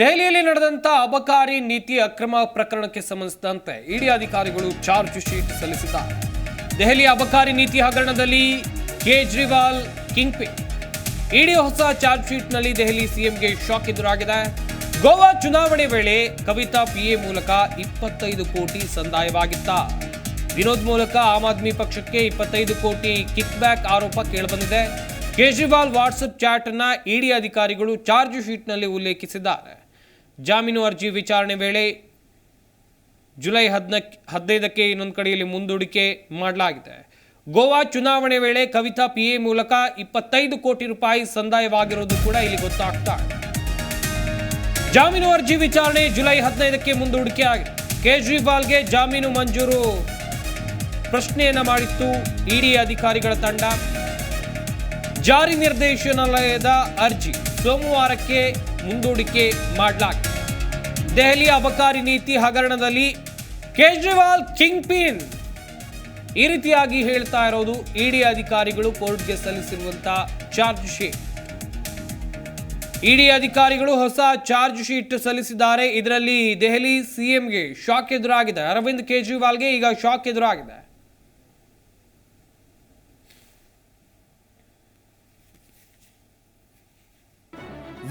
ದೆಹಲಿಯಲ್ಲಿ ನಡೆದಂತ ಅಬಕಾರಿ ನೀತಿ ಅಕ್ರಮ ಪ್ರಕರಣಕ್ಕೆ ಸಂಬಂಧಿಸಿದಂತೆ ಇಡಿ ಅಧಿಕಾರಿಗಳು ಚಾರ್ಜ್ ಶೀಟ್ ಸಲ್ಲಿಸಿದ್ದಾರೆ. ದೆಹಲಿ ಅಬಕಾರಿ ನೀತಿ ಹಗರಣದಲ್ಲಿ ಕೇಜ್ರಿವಾಲ್ ಕಿಂಗ್ಪಿ ಇಡಿ ಹೊಸ ಚಾರ್ಜ್ ಶೀಟ್ನಲ್ಲಿ ದೆಹಲಿ ಸಿಎಂಗೆ ಶಾಕ್ ಎದುರಾಗಿದೆ. ಗೋವಾ ಚುನಾವಣೆ ವೇಳೆ ಕವಿತಾ ಪಿಎ ಮೂಲಕ ಇಪ್ಪತ್ತೈದು ಕೋಟಿ ಸಂದಾಯವಾಗಿತ್ತ. ವಿನೋದ್ ಮೂಲಕ ಆಮ್ ಆದ್ಮಿ ಪಕ್ಷಕ್ಕೆ ಇಪ್ಪತ್ತೈದು ಕೋಟಿ ಕಿಕ್ ಬ್ಯಾಕ್ ಆರೋಪ ಕೇಳಿಬಂದಿದೆ. ಕೇಜ್ರಿವಾಲ್ ವಾಟ್ಸಪ್ ಚಾಟ್ ಅನ್ನ ಇಡಿ ಅಧಿಕಾರಿಗಳು ಚಾರ್ಜ್ ಶೀಟ್ನಲ್ಲಿ ಉಲ್ಲೇಖಿಸಿದ್ದಾರೆ. ಜಾಮೀನು ಅರ್ಜಿ ವಿಚಾರಣೆ ವೇಳೆ ಜುಲೈ ಹದಿನಕ್ಕೆ ಹದಿನೈದಕ್ಕೆ ಇನ್ನೊಂದು ಕಡೆಯಲ್ಲಿ ಮುಂದೂಡಿಕೆ ಮಾಡಲಾಗಿದೆ. ಗೋವಾ ಚುನಾವಣೆ ವೇಳೆ ಕವಿತಾ ಪಿಎ ಮೂಲಕ ಇಪ್ಪತ್ತೈದು ಕೋಟಿ ರೂಪಾಯಿ ಸಂದಾಯವಾಗಿರೋದು ಕೂಡ ಇಲ್ಲಿ ಗೊತ್ತಾಗ್ತಾ ಜಾಮೀನು ಅರ್ಜಿ ವಿಚಾರಣೆ ಜುಲೈ ಹದಿನೈದಕ್ಕೆ ಮುಂದೂಡಿಕೆ ಆಗಿದೆ. ಕೇಜ್ರಿವಾಲ್ಗೆ ಜಾಮೀನು ಮಂಜೂರು ಪ್ರಶ್ನೆಯನ್ನ ಮಾಡಿತ್ತು ಇಡಿ ಅಧಿಕಾರಿಗಳ ತಂಡ. ಜಾರಿ ನಿರ್ದೇಶನಾಲಯದ ಅರ್ಜಿ ಸೋಮವಾರಕ್ಕೆ ಮುಂದೂಡಿಕೆ ಮಾಡಲಾಗಿದೆ. ದೆಹಲಿ ಅಬಕಾರಿ ನೀತಿ ಹಗರಣದಲ್ಲಿ ಕೇಜ್ರಿವಾಲ್ ಕಿಂಗ್ ಪಿನ್ ಈ ರೀತಿಯಾಗಿ ಹೇಳ್ತಾ ಇರೋದು ಇಡಿ ಅಧಿಕಾರಿಗಳು ಕೋರ್ಟ್ಗೆ ಸಲ್ಲಿಸಿರುವಂತಹ ಚಾರ್ಜ್ ಶೀಟ್. ಇಡಿ ಅಧಿಕಾರಿಗಳು ಹೊಸ ಚಾರ್ಜ್ ಶೀಟ್ ಸಲ್ಲಿಸಿದ್ದಾರೆ. ಇದರಲ್ಲಿ ದೆಹಲಿ ಸಿಎಂಗೆ ಶಾಕ್ ಎದುರಾಗಿದೆ. ಅರವಿಂದ್ ಕೇಜ್ರಿವಾಲ್ಗೆ ಈಗ ಶಾಕ್ ಎದುರಾಗಿದೆ.